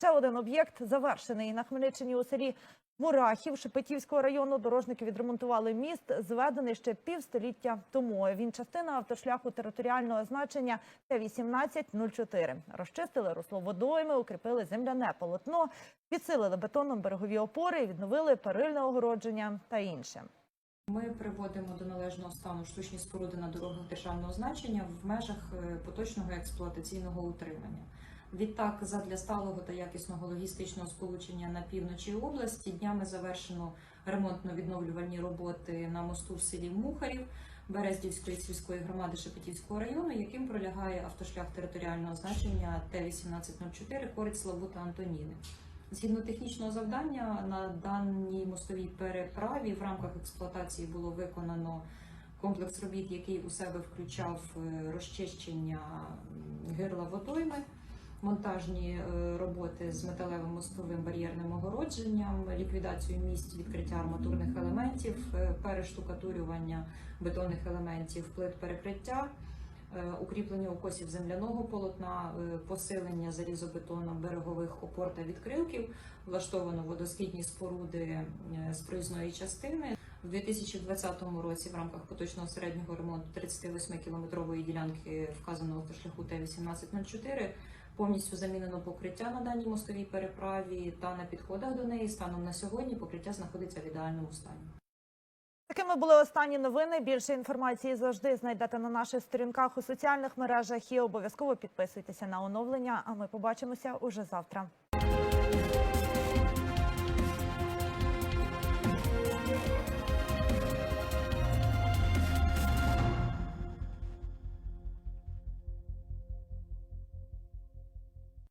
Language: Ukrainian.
Ще один об'єкт завершений на Хмельниччині у селі Мурахів Шепетівського району. Дорожники відремонтували міст, зведений ще півстоліття тому. Він частина автошляху територіального значення Т-1804. Розчистили русло водойми, укріпили земляне полотно, підсилили бетоном берегові опори, відновили перильне огородження та інше. Ми приводимо до належного стану штучні споруди на дорогах державного значення в межах е, поточного експлуатаційного утримання. Відтак, задля сталого та якісного логістичного сполучення на півночі області днями завершено ремонтно-відновлювальні роботи на мосту в селі Мухарів Берездівської сільської громади Шепетівського району, яким пролягає автошлях територіального значення Т-1804 Кориць Славута Антоніни. Згідно технічного завдання, на даній мостовій переправі в рамках експлуатації було виконано комплекс робіт, який у себе включав е, розчищення гирла водойми, монтажні е, роботи з металевим мостовим бар'єрним огородженням, ліквідацію місць відкриття арматурних елементів, е, перештукатурювання бетонних елементів, плит перекриття. е, Укріплення укосів земляного полотна, посилення залізобетоном берегових опор та відкрилків, влаштовано водосхідні споруди з проїзної частини. У 2020 році в рамках поточного середнього ремонту 38-кілометрової ділянки вказаного автошляху Т-1804 повністю замінено покриття на даній мостовій переправі та на підходах до неї. Станом на сьогодні покриття знаходиться в ідеальному стані. Такими були останні новини. Більше інформації завжди знайдете на наших сторінках у соціальних мережах і обов'язково підписуйтеся на оновлення. А ми побачимося уже завтра.